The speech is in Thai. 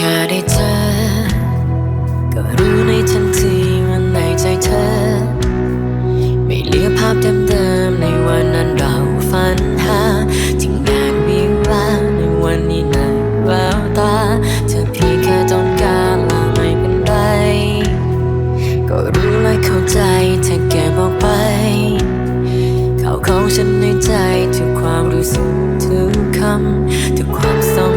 ค่ได้เจอ ก็รู้ในทันทีว่าในใจเธอ ไม่เหลือภาพเดิมๆในวันนั้นเราฝันหาจึงองานวิวาในวันนี้ในแววตา เธอเพียงแค่ต้องการละไม่เป็นไร ก็รู้และเข้าใจเธอเก็บออกไปข่าวของฉันในใจทุกความรู้สึกทุกคำทุกความทรง